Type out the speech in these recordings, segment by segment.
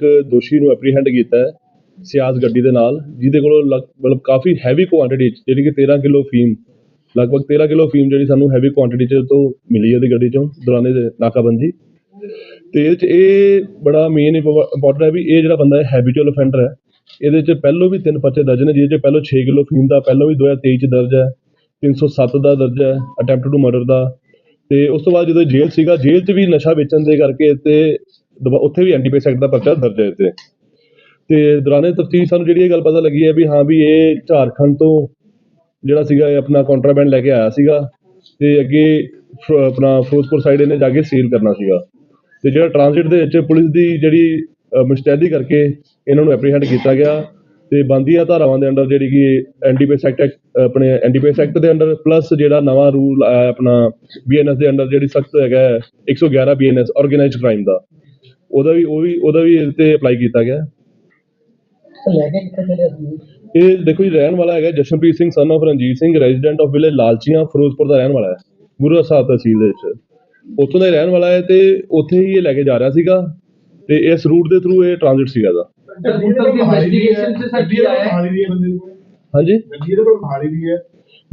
ਇੱਕ ਦੋਸ਼ੀ ਨੂੰ ਐਪਰੀਹੈਂਡ ਕੀਤਾ ਹੈ ਸਿਆਜ਼ ਗੱਡੀ ਦੇ ਨਾਲ, ਜਿਹਦੇ ਕੋਲੋਂ ਲਗ- ਮਤਲਬ ਕਾਫੀ ਹੈਵੀ ਕੁਆਂਟੀਟੀ ਜਿਹੜੀ ਕਿ 13 ਕਿਲੋ ਫੀਮ, ਲਗਭਗ 13 ਕਿਲੋ ਫੀਮ ਜਿਹੜੀ ਸਾਨੂੰ ਹੈਵੀ ਕੁਆਂਟੀਟੀ ਚ ਤੋਂ ਮਿਲੀ ਉਹਦੀ ਗੱਡੀ ਚੋਂ, ਦੌਰਾਨ ਇਹ ਨਾਕਾਬੰਦੀ। ਤੇ ਇਹ 'ਚ ਇਹ ਬੜਾ ਮੇਨ ਇੰਪੋਰਟੈਂਟ ਹੈ ਵੀ ਇਹ ਜਿਹੜਾ ਬੰਦਾ ਹੈ ਹੈਬਿਚੁਅਲ ਅਫੈਂਡਰ ਹੈ, ਇਹਦੇ ਚ ਪਹਿਲੋਂ ਵੀ ਤਿੰਨ ਪਰਚੇ ਦਰਜ ਨੇ, ਜਿਹਦੇ ਚ ਪਹਿਲੋਂ 6 ਕਿਲੋ ਫੀਮ ਦਾ, ਪਹਿਲੋਂ ਵੀ 2023 ਚ ਦਰਜ ਹੈ 307 ਦਾ ਦਰਜ ਹੈ ਅਟੈਂਪਟ ਟੂ ਮਰਡਰ ਦਾ। ਤੇ ਉਸ ਤੋਂ ਬਾਅਦ ਜਦੋਂ ਜੇਲ੍ਹ ਸੀਗਾ, ਜੇਲ੍ਹ 'ਚ ਵੀ ਨਸ਼ਾ ਵੇਚਣ ਦੇ ਕਰਕੇ ਤੇ ਉੱਥੇ ਵੀ ਐਂਟੀਪੇਸ ਐਕਟ ਦਾ ਪਰਚਾ ਦਰਜ ਹੈ ਤੇ ਤੇ ਦੌਰਾਨੇ ਤਫਤੀਸ਼ ਸਾਨੂੰ ਜਿਹੜੀ ਇਹ ਗੱਲ ਪਤਾ ਲੱਗੀ ਹੈ ਵੀ ਹਾਂ ਵੀ ਇਹ ਝਾਰਖੰਡ ਤੋਂ ਜਿਹੜਾ ਸੀਗਾ ਇਹ ਆਪਣਾ ਕੰਟਰਾਬੈਂਡ ਲੈ ਕੇ ਆਇਆ ਸੀਗਾ ਤੇ ਅੱਗੇ ਫ- ਆਪਣਾ ਫਿਰੋਜ਼ਪੁਰ ਸਾਈਡ ਇਹਨੇ ਜਾ ਕੇ ਸੀਲ ਕਰਨਾ ਸੀਗਾ। ਤੇ ਜਿਹੜਾ ਟ੍ਰਾਂਜ਼ਿਟ ਦੇ ਵਿੱਚ ਪੁਲਿਸ ਦੀ ਜਿਹੜੀ ਅ, ਮੁਸ਼ਤੈਦੀ ਕਰਕੇ ਇਹਨਾਂ ਨੂੰ ਐਪਰੀਹੈਂਡ ਕੀਤਾ ਗਿਆ ਤੇ ਬੰਦੀਆਂ ਧਾਰਾਵਾਂ ਦੇ ਅੰਡਰ ਜਿਹੜੀ ਕਿ ਐਨਡੀਪੀਐਸ ਐਕਟ ਆਪਣੇ ਐਨਡੀਪੀਐਸ ਐਕਟ ਦੇ ਅੰਡਰ ਪਲੱਸ ਜਿਹੜਾ ਨਵਾਂ ਰੂਲ ਆਇਆ ਆਪਣਾ ਬੀਐਨਐਸ ਦੇ ਅੰਡਰ ਜਿਹੜੀ ਸਖਤ ਹੈਗਾ ਹੈ, 111 ਬੀਐਨਐਸ ਆਰਗੇਨਾਈਜ਼ਡ ਕ੍ਰਾਈਮ ਦਾ। ਉਹਦਾ ਵੀ ਉਹ ਵੀ ਉਹਦਾ ਵੀ ਇਸ ਤੇ ਅਪਲਾਈ ਕੀਤਾ ਗਿਆ। ਲੈ ਕੇ ਕਿੱਥੇ ਚਲੇ ਸੀ ਇਹ ਦੇਖੋ ਜੀ ਰਹਿਣ ਵਾਲਾ ਹੈਗਾ Jashanpreet Singh son of Ranjit Singh resident of village Lalchian Ferozepur ਦਾ ਰਹਿਣ ਵਾਲਾ ਹੈ। ਗੁਰੂ ਸਾਹਿਬ ਤਹਿਸੀਲ ਦੇ ਵਿੱਚ। ਉੱਥੋਂ ਦਾ ਹੀ ਰਹਿਣ ਵਾਲਾ ਹੈ ਤੇ ਉੱਥੇ ਹੀ ਇਹ ਲੈ ਕੇ ਜਾ ਰਿਹਾ ਸੀਗਾ ਤੇ ਇਸ ਰੂਟ ਦੇ ਥਰੂ ਇਹ ਟ੍ਰਾਂਜ਼ਿਟ ਸੀਗਾ ਦਾ ਹੁਣ ਤੱਕ ਦੀ investigation 'ਚ ਸਰ ਕੀ ਆਇਆ ਹੈ? ਦੀ ਹੈ ਬੰਦੇ ਨੂੰ ਹਾਂਜੀ? ਗੱਡੀ ਇਹਦੇ ਕੋਲ ਖਾਲੀ ਦੀ ਹੈ।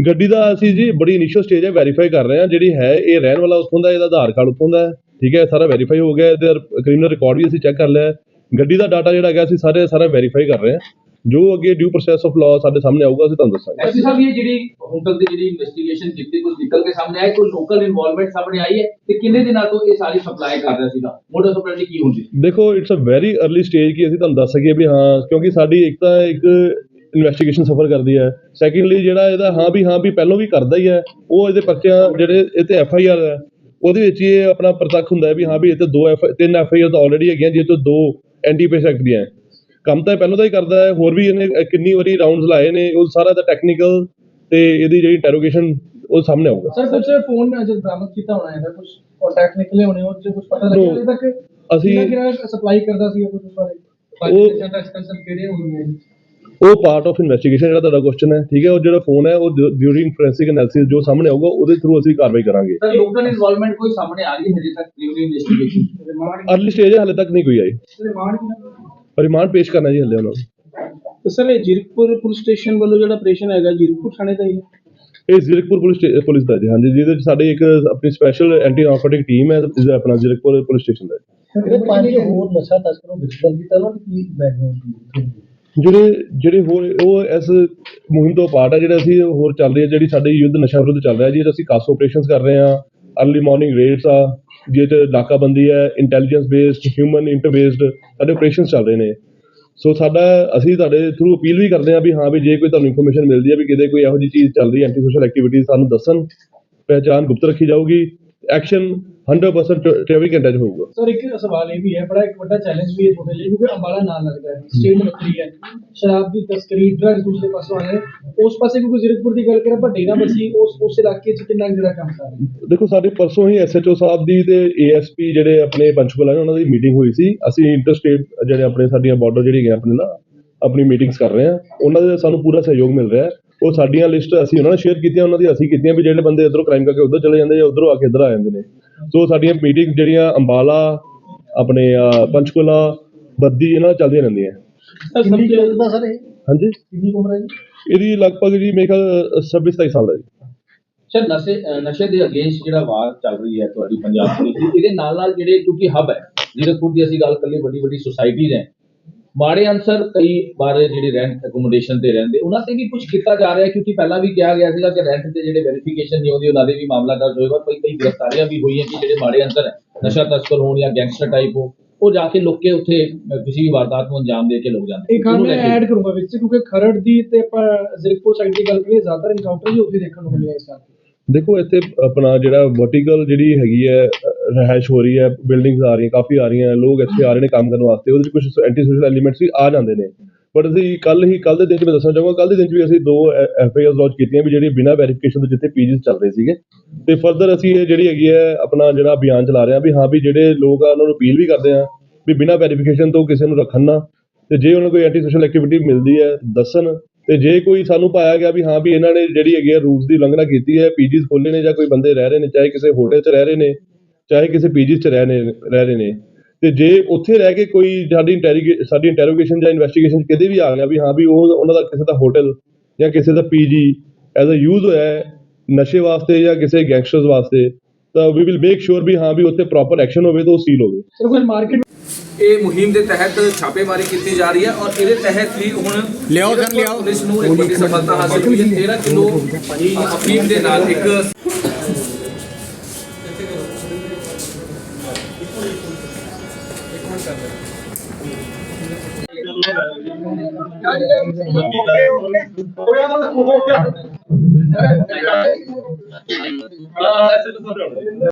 ਗੱਡੀ ਦਾ ਅਸੀਂ ਜੀ ਬੜੀ ਇਨੀਸ਼ੀਅਲ ਸਟੇਜ ਹੈ ਵੈਰੀਫਾਈ ਕਰ ਰਹੇ ਹਾਂ। ਜਿਹੜੀ ਹੈ ਇਹ ਰਹਿਣ ਵਾਲਾ ਉੱਥੋਂ ਦਾ ਇਹਦਾ ਆਧਾਰ ਕਾਰਡ ਉੱਥੋਂ ਦਾ ਹੈ। ਠੀਕ ਹੈ ਸਾਰਾ ਵੈਰੀਫਾਈ ਹੋ ਗਿਆ ਇਹਦਾ ਕ੍ਰਿਮੀਨਲ ਰਿਕਾਰਡ ਵੀ ਅਸੀਂ ਚੈੱਕ ਕਰ ਲਿਆ। ਗੱਡੀ ਦਾ ਡਾਟਾ ਜਿਹੜਾ ਹੈਗਾ ਅਸੀਂ ਸਾਰੇ ਸਾਰਾ ਵੈਰੀਫਾਈ ਕਰ ਰਹੇ ਹਾਂ। ਜੋ ਅੱਗੇ ਡਿਊ ਪ੍ਰੋਸੈਸ ਆਫ ਲਾਅ ਸਾਡੇ ਸਾਹਮਣੇ ਆਊਗਾ ਅਸੀਂ ਤੁਹਾਨੂੰ ਦੱਸਾਂਗੇ। ਐਸਪੀ ਸਾਹਿਬ ਇਹ ਜਿਹੜੀ ਹੁਣ ਤੱਕ ਦੀ ਜਿਹੜੀ ਇਨਵੈਸਟੀਗੇਸ਼ਨ ਕੀਤੀ ਕੁਝ ਨਿਕਲ ਕੇ ਸਾਹਮਣੇ ਆਇਆ ਕੋਈ ਲੋਕਲ ਇਨਵੋਲਵਮੈਂਟ ਸਾਹਮਣੇ ਆਈ ਹੈ? ਤੇ ਕਿੰਨੇ ਦਿਨਾਂ ਤੋਂ ਇਹ ਸਾਰੀ ਸਪਲਾਈ ਕਰ ਰਿਹਾ ਸੀਗਾ? ਮੋਟਰ ਸਪਲਾਈ ਕੀ ਹੁੰਦੀ? ਦੇਖੋ it's a very early stage ਕਿ ਅਸੀਂ ਤੁਹਾਨੂੰ ਦੱਸ ਸਕੀਏ ਵੀ ਹਾਂ ਕਿਉਂਕਿ ਸਾਡੀ ਇੱਕ ਤਾਂ ਇੱਕ ਇਨਵੈਸਟੀਗੇਸ਼ਨ ਸਫਰ ਕਰਦੀ ਹੈ। ਸੈਕੰਡਲੀ ਜਿਹੜਾ ਇਹਦਾ ਹਾਂ ਵੀ ਹਾਂ ਵੀ ਪਹਿਲਾਂ ਵੀ ਕਰਦਾ ਹੀ ਹੈ ਉਹ ਇਹਦੇ ਪਰਚਿਆਂ ਜਿਹੜੇ ਇਹ ਤੇ ਐਫ ਆਈ ਆਰ ਹੈ। ਉਹਦੇ ਵਿੱਚ ਇਹ ਆਪਣਾ ਪ੍ਰਤੱਖ ਹੁੰਦਾ ਹੈ ਵੀ ਹਾਂ ਵੀ ਇਹ ਤੇ ਦੋ ਐਫ ਤਿੰਨ ਐਫ ਆਈ ਆਰ ਤਾਂ ਆਲਰੇਡੀ ਹੈਗੀਆਂ ਜਿਹਦੇ ਤੋਂ ਦੋ ਐਂਟੀਪੇਸ ਐਕਟ ਦੀਆਂ। ਕੰਮ ਤਾਂ ਪਹਿਲਾਂ ਦਾ ਹੀ ਕਰਦਾ ਹੈ ਹੋਰ ਵੀ ਇਹਨੇ ਕਿੰਨੀ ਵਾਰੀ ਰਾਉਂਡਸ ਲਾਏ ਨੇ ਉਹ ਸਾਰਾ ਦਾ ਟੈਕਨੀਕਲ ਤੇ ਇਹਦੀ ਜਿਹੜੀ ਇੰਟਰੋਗੇਸ਼ਨ ਉਹ ਸਾਹਮਣੇ ਆਊਗਾ। ਸਰ ਕੁਝ ਫੋਨ ਜਦ ਬਰਾਮਦ ਕੀਤਾ ਹੋਣਾ ਹੈ ਕੁਝ ਕੰਟੈਕਟ ਨਿਕਲੇ ਹੋਣੇ ਉਹ ਚ ਕੁਝ ਪਤਾ ਲੱਗਿਆ ਹਲੇ ਤੱਕ? ਅਸੀਂ- ਕਿਹੜਾ ਸਪਲਾਈ ਕਰਦਾ ਸੀ ਕੁਝ ਉਸ ਬਾਰੇ? ਉਹ- ਕਿਹੜੇ ਹੋਣਗੇ? ਉਹ ਪਾਰਟ ਆਫ ਇਨਵੈਸਟੀਗੇਸ਼ਨ ਜਿਹੜਾ ਤੁਹਾਡਾ ਕੁਐਸਚਨ ਹੈ ਠੀਕ ਹੈ ਉਹ ਜਿਹੜਾ ਫੋਨ ਹੈ ਉਹ ਡਿਊਰਿੰਗ ਫੋਰੈਂਸਿਕ ਐਨਾਲਿਸਿਸ ਜੋ ਸਾਹਮਣੇ ਆਊਗਾ ਉਹਦੇ ਥਰੂ ਅਸੀਂ ਕਾਰਵਾਈ ਕਰਾਂਗੇ। ਸਰ ਲੋਕਲ ਇਨਵੋਲਵਮੈਂਟ ਕੋਈ ਸਾਹਮਣੇ ਆ ਰਹੀ ਹੈ ਹਜੇ ਤੱਕ preliminary investigation remand early stage ਹੈ ਹਲੇ ਤੱਕ ਨਹੀਂ ਕੋਈ ਆਈ। ਰਿਮਾਂਡ ਰਿਮਾਂਡ ਪੇਸ਼ ਕਰਨਾ ਜੀ ਹਲੇ ਉਹਨਾਂ ਨੂੰ। ਤੇ ਸਰ ਇਹ ਜੀਰਕਪੁਰ ਪੁਲਿਸ ਸਟੇਸ਼ਨ ਵੱਲੋਂ ਜਿਹੜਾ ਆਪਰੇਸ਼ਨ ਹੈਗਾ ਜੀਰਕਪੁਰ ਥਾਣੇ ਦਾ ਹੀ ਇਹ ਜ਼ਿਰਕਪੁਰ ਪੁਲਿਸ ਪੁਲਿਸ ਦਾ ਜੀ ਹਾਂਜੀ ਜਿਹਦੇ ਵਿੱਚ ਸਾਡੇ ਇੱਕ ਆਪਣੀ ਸਪੈਸ਼ਲ ਐਂਟੀ ਨਾਰਕੋਟਿਕ ਟੀਮ ਹੈ ਜਿਹਦਾ ਆਪਣਾ ਜ਼ਿਰਕਪੁਰ ਪੁਲਿਸ ਸਟੇਸ਼ਨ ਦਾ ਹੈ। ਜਿਹੜੇ ਪੰਜ ਹੋਰ ਨਸ਼ਾ ਤਸਕਰਾਂ ਵਿੱਚ ਕੀਤਾ ਉਹਨਾਂ ਦੀ ਕੀ ਬੈਕਗ੍ਰਾਉਂਡ ਜਿਹੜੇ ਜਿਹੜੇ ਹੋਰ, ਉਹ ਇਸ ਮੁਹਿੰਮ ਤੋਂ ਪਾਰਟ ਆ ਜਿਹੜੇ ਅਸੀਂ ਹੋਰ ਚੱਲ ਰਹੀ ਹੈ ਜਿਹੜੀ ਸਾਡੇ ਯੁੱਧ ਨਸ਼ਾ ਵਿਰੁੱਧ ਚੱਲ ਰਿਹਾ ਜੀ, ਅਸੀਂ ਕਾਸੋ ਆਪਰੇਸ਼ਨਸ ਕਰ ਰਹੇ ਹਾਂ ਅਰਲੀ ਮਾਰਨਿੰਗ ਰੇਡਸ ਆ, ਜਿਹਦੇ 'ਚ ਨਾਕਾਬੰਦੀ ਹੈ intelligence based human inter based ਸਾਡੇ ਆਪਰੇਸ਼ਨਸ ਚੱਲ ਰਹੇ ਨੇ। ਸੋ ਸਾਡਾ, ਅਸੀਂ ਤੁਹਾਡੇ ਥਰੂ ਅਪੀਲ ਵੀ ਕਰਦੇ ਹਾਂ ਵੀ ਹਾਂ ਵੀ ਜੇ ਕੋਈ ਤੁਹਾਨੂੰ ਇਨਫੋਰਮੇਸ਼ਨ ਮਿਲਦੀ ਹੈ ਵੀ ਕਿਤੇ ਕੋਈ ਇਹੋ ਜਿਹੀ ਚੀਜ਼ ਚੱਲ ਰਹੀ ਹੈ ਐਂਟੀ ਸੋਸ਼ਲ ਐਕਟੀਵਿਟੀ ਸਾਨੂੰ ਦੱਸਣ ਪਹਿਚਾਨ ਗੁਪਤ ਰੱਖੀ ਜਾਊਗੀ। ਐਕਸ਼ਨ 100% 24 ਘੰਟੇ 'ਚ ਹੋਊਗਾ। ਸਰ ਇੱਕ ਸਵਾਲ ਇਹ ਵੀ ਹੈ ਬੜਾ ਇੱਕ ਵੱਡਾ ਚੈਲੰਜ ਵੀ ਹੈ ਤੁਹਾਡੇ ਲਈ ਕਿਉਂਕਿ ਅੰਬਾਲਾ ਨਾਲ ਲੱਗਦਾ ਹੈ ਸਟੇਟ ਵੱਖਰੀ ਹੈ। ਸ਼ਰਾਬ ਦੀ ਤਸਕਰੀ ਡਰੱਗ ਦੂਸਰੇ ਪਾਸੋਂ ਆਏ ਉਸ ਪਾਸੇ ਕਿਉਂਕਿ ਜ਼ਿਰਕਪੁਰ ਦੀ ਗੱਲ ਕਰਾਂ ਪਰ ਡੇਰਾ ਬਸੀ ਉਸ ਉਸ ਇਲਾਕੇ 'ਚ ਕਿੰਨਾ ਜਿਹੜਾ ਕੰਮ ਕਰ ਰਹੀ ਹੈ? ਦੇਖੋ ਸਾਡੇ ਪਰਸੋਂ ਹੀ ਐਸਐਚਓ ਸਾਹਿਬ ਦੀ ਤੇ ਏਐਸਪੀ ਜਿਹੜੇ ਆਪਣੇ ਪੰਚਕੂਲਾ ਨੇ ਉਹਨਾਂ ਦੀ ਮੀਟਿੰਗ ਹੋਈ ਸੀ। ਅਸੀਂ ਇੰਟਰਸਟੇਟ ਜਿਹੜੇ ਆਪਣੇ ਸਾਡੀਆਂ ਬਾਰਡਰ ਜਿਹੜੀ ਆਪਣੇ ਨਾ ਆਪਣੀ ਮੀਟਿੰਗਸ ਕਰ ਰਹੇ ਹਾਂ। ਉਹਨਾਂ ਦਾ ਸਾਨੂੰ ਪੂਰਾ ਸਹਿਯੋਗ ਮਿਲ ਰਿਹਾ ਹੈ। ਉਹ ਸਾਡੀਆਂ ਲਿਸਟ ਅਸੀਂ ਉਹਨਾਂ ਨਾਲ ਸ਼ੇਅਰ ਕੀਤੀਆਂ ਉਹਨਾਂ ਦੀ ਅਸੀਂ ਕੀਤੀਆਂ ਵੀ ਜਿਹੜੇ ਬੰਦੇ ਇਧਰੋਂ ਕ੍ਰਾਈਮ ਕਰਕੇ ਉਧਰ ਚਲੇ ਜਾਂਦੇ ਜਾਂ ਉਧਰੋਂ ਆ ਕੇ ਇੱਧਰ ਆ ਜਾਂਦੇ ਨੇ। ਸੋ ਸਾਡੀਆਂ ਮੀਟਿੰਗ ਜਿਹੜੀਆਂ ਅੰਬਾਲਾ ਆਪਣੇ ਪੰਚਕੂਲਾ ਬੱਦੀ ਇਹਨਾਂ ਨਾਲ ਚੱਲਦੀਆਂ ਰਹਿੰਦੀਆਂ। ਕਿੰਨੀ ਕੁ ਦਾ ਸਰ ਇਹ? ਹਾਂਜੀ? ਕਿੰਨੀ ਕੁ ਉਮਰ ਹੈ ਜੀ? ਇਹਦੀ ਲਗਭਗ ਜੀ ਮੇਰੇ ਖਿਆਲ 26 27 ਸਾਲ ਦਾ ਜੀ। ਸਰ ਨਸ਼ੇ ਅਹ ਨਸ਼ੇ ਦੇ ਅਗੇਂਸਟ ਜਿਹੜਾ ਵਾਰ ਚੱਲ ਰਹੀ ਹੈ ਤੁਹਾਡੀ ਪੰਜਾਬ ਦੀ ਇਹਦੇ ਨਾਲ ਨਾਲ ਜਿਹੜੇ ਕਿਉਂਕਿ ਹੱਬ ਹੈ ਜੀਰਕਪੁਰ ਦੀ ਅਸੀਂ ਗੱਲ ਕਰੀਏ ਵੱਡੀ ਵੱਡੀ ਸੁਸਾਇਟੀਜ਼ ਹੈ। ਮਾੜੇ ਅਨਸਰ ਕਈ ਵਾਰ ਜਿਹੜੇ ਰੈਂਟ ਅਕੋਮੋਡੇਸ਼ਨ ਤੇ ਰਹਿੰਦੇ ਉਹਨਾਂ ਤੇ ਵੀ ਕੁਝ ਕੀਤਾ ਜਾ ਰਿਹਾ ਹੈ ਕਿਉਂਕਿ ਪਹਿਲਾਂ ਵੀ ਕਿਹਾ ਗਿਆ ਸੀਗਾ ਕਿ ਰੈਂਟ ਤੇ ਜਿਹੜੇ ਵੈਰੀਫਿਕੇਸ਼ਨ ਨਹੀਂ ਹੁੰਦੀ ਉਹਨਾਂ ਦੇ ਵੀ ਮਾਮਲਾ ਦਰਜ ਹੋਏਗਾ ਕਈ ਕਈ ਗ੍ਰਿਫਤਾਰੀਆਂ ਵੀ ਹੋਈਆਂ ਕਿ ਜਿਹੜੇ ਮਾੜੇ ਅਨਸਰ ਹੈ ਨਸ਼ਾ ਤਸਕਰ ਹੋਣ ਜਾਂ ਗੈਂਗਸਟਰ ਟਾਈਪ ਹੋ ਉਹ ਜਾ ਕੇ ਲੁੱਕ ਕੇ ਉੱਥੇ ਕਿਸੇ ਵੀ ਵਾਰਦਾਤ ਨੂੰ ਅੰਜਾਮ ਦੇ ਕੇ ਲੁਕ ਜਾਂਦੇ। ਇੱਕ ਹਾਂ ਮੈਂ ਐਡ ਕਰੂੰਗਾ ਵਿੱਚ ਕਿਉਂਕਿ ਖਰੜ ਦੀ ਤੇ ਆਪਾਂ ਜ਼ਿਰਕਪੁਰ ਸਾਈਡ ਦੀ ਗੱਲ ਕਰੀਏ ਜ਼ਿਆਦਾਤਰ ਇਨਕਾਊਂਟਰ ਵੀ ਉੱਥੇ ਦੇਖਣ ਨੂੰ ਮਿਲਿਆ ਇਸ ਸਾਲ ਦੇਖੋ ਇੱਥੇ ਆਪਣਾ ਜਿਹੜਾ ਵਰਟੀਕਲ ਜਿਹੜੀ ਹੈਗੀ ਹੈ ਰਿਹਾਇਸ਼ ਹੋ ਰਹੀ ਹੈ ਬਿਲਡਿੰਗਸ ਆ ਰਹੀਆਂ, ਕਾਫੀ ਆ ਰਹੀਆਂ, ਲੋਕ ਇੱਥੇ ਆ ਰਹੇ ਨੇ ਕੰਮ ਕਰਨ ਵਾਸਤੇ, ਉਹਦੇ ਵਿੱਚ ਕੁਝ ਐਂਟੀ ਸੋਸ਼ਲ ਐਲੀਮੈਂਟਸ ਵੀ ਆ ਜਾਂਦੇ ਨੇ। ਬਟ ਅਸੀਂ ਕੱਲ ਹੀ ਕੱਲ ਦੇ ਦਿਨ 'ਚ ਮੈਂ ਦੱਸਣਾ ਚਾਹੂੰਗਾ ਕੱਲ ਦੇ ਦਿਨ 'ਚ ਵੀ ਅਸੀਂ ਦੋ ਐਫ ਆਈ ਆਰ ਲੌਂਚ ਕੀਤੀਆਂ ਵੀ ਜਿਹੜੀ ਬਿਨਾਂ ਵੈਰੀਫਿਕੇਸ਼ਨ ਤੋਂ ਜਿੱਥੇ ਪੀਜੀਸ ਚੱਲ ਰਹੇ ਸੀਗੇ। ਤੇ ਫਰਦਰ ਅਸੀਂ ਇਹ ਜਿਹੜੀ ਹੈਗੀ ਹੈ, ਆਪਣਾ ਜਿਹੜਾ ਅਭਿਆਨ ਚਲਾ ਰਹੇ ਹਾਂ ਵੀ ਹਾਂ ਵੀ ਜਿਹੜੇ ਲੋਕ ਆ, ਉਹਨਾਂ ਨੂੰ ਅਪੀਲ ਵੀ ਕਰਦੇ ਹਾਂ ਵੀ ਬਿਨਾਂ ਵੈਰੀਫਿਕੇਸ਼ਨ ਤੋਂ ਕਿਸੇ ਨੂੰ ਰੱਖਣ ਨਾ। ਤੇ ਜੇ ਉਹਨਾਂ ਨੂੰ ਕੋਈ ਐਂਟੀ ਸੋਸ਼ਲ ਐਕਟੀਵਿਟੀ ਮਿਲਦੀ ਹੈ, ਦੱਸਣ, ਤੇ ਜੇ ਕੋਈ ਸਾਨੂੰ ਪਾਇਆ ਗਿਆ ਵੀ ਹਾਂ ਵੀ ਇਹਨਾਂ ਨੇ ਜਿਹੜੀ ਹੈਗੀ ਹੈ ਰੂਲਸ ਦੀ ਉਲੰਘਣਾ ਕੀਤੀ ਹੈ ਪੀਜੀਸ ਖੋਲੇ ਨੇ ਜਾਂ ਕੋਈ ਬੰਦੇ ਰਹਿ ਰਹੇ ਨੇ, ਚਾਹੇ ਕਿਸੇ ਹੋਟਲ 'ਚ ਰਹਿ ਰਹੇ ਨੇ ਚਾਹੇ ਕਿਸੇ ਪੀਜੀਸ 'ਚ ਰਹਿ ਨੇ ਰਹਿ ਰਹੇ ਨੇ ਤੇ ਜੇ ਉੱਥੇ ਰਹਿ ਕੇ ਕੋਈ ਸਾਡੀ ਇੰਟੈਰੀਗੇ ਸਾਡੀ ਇੰਟਰੋਗੇਸ਼ਨ ਜਾਂ ਇਨਵੈਸਟੀਗੇਸ਼ਨ ਕਿਤੇ ਵੀ ਆ ਗਿਆ ਵੀ ਹਾਂ ਵੀ ਉਹ ਉਹਨਾਂ ਦਾ ਕਿਸੇ ਦਾ ਹੋਟਲ ਜਾਂ ਕਿਸੇ ਦਾ ਪੀਜੀ ਐਜ਼ ਅ ਯੂਜ਼ ਹੋਇਆ ਹੈ ਨਸ਼ੇ ਵਾਸਤੇ ਜਾਂ ਕਿਸੇ ਗੈਂਗਸਟਰਸ ਵਾਸਤੇ ਤਾਂ ਵੀ ਵਿਲ ਮੇਕ ਸ਼ੋਰ ਵੀ ਹਾਂ ਵੀ ਉੱਥੇ ਪ੍ਰੋਪਰ ਐਕਸ਼ਨ ਹੋਵੇ ਤਾਂ ਉਹ ਸੀਲ ਹੋਵੇ ਸਰ ਕੋਈ ਮਾਰਕੀਟ ਇਹ ਮੁਹਿੰਮ ਦੇ ਤਹਿਤ ਛਾਪੇਮਾਰੀ ਕੀਤੀ ਜਾ ਰਹੀ ਹੈ ਔਰ ਇਹਦੇ ਤਹਿਤ ਹੀ ਹੁਣ ਲਿਆਓ ਸਰ, ਲਿਆਓ। ਪੁਲਿਸ ਨੂੰ ਇੱਕ ਵੱਡੀ ਸਫਲਤਾ ਹਾਸਲ ਹੋਈ ਹੈ 13 ਕਿਲੋ ਅਫੀਮ ਦੇ ਨਾਲ ਇੱਕ ああ、なるほど。